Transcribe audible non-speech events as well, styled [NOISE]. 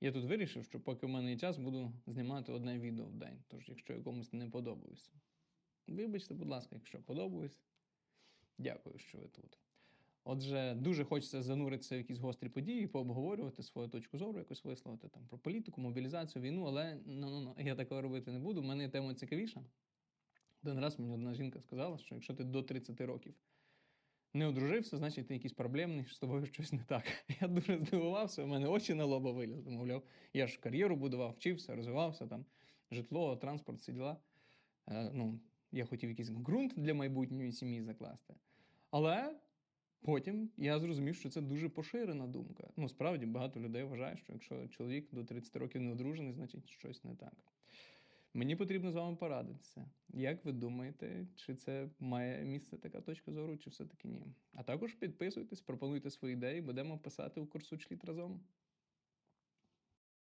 Я тут вирішив, що поки в мене є час, буду знімати одне відео в день. Тож, якщо якомусь не подобаюся. Вибачте, будь ласка, якщо подобаюсь. Дякую, що ви тут. Отже, дуже хочеться зануритися в якісь гострі події, пообговорювати свою точку зору, якось висловити там про політику, мобілізацію, війну, але ну, ну, ну, я такого робити не буду. У мене тема цікавіша. Один раз мені одна жінка сказала, що якщо ти до 30 років не одружився, значить ти якийсь проблемний, що з тобою щось не так. [LAUGHS] Я дуже здивувався, у мене очі на лоба вилізли. Мовляв, я ж кар'єру будував, вчився, розвивався, там, житло, транспорт, всі діла. Е, ну, я хотів якийсь ґрунт для майбутньої сім'ї закласти. Але потім я зрозумів, що це дуже поширена думка. Ну, справді багато людей вважає, що якщо чоловік до 30 років не одружений, значить щось не так. Мені потрібно з вами порадитися. Як ви думаєте, чи це має місце така точка зору, чи все-таки ні? А також підписуйтесь, пропонуйте свої ідеї, будемо писати у курсучліт разом.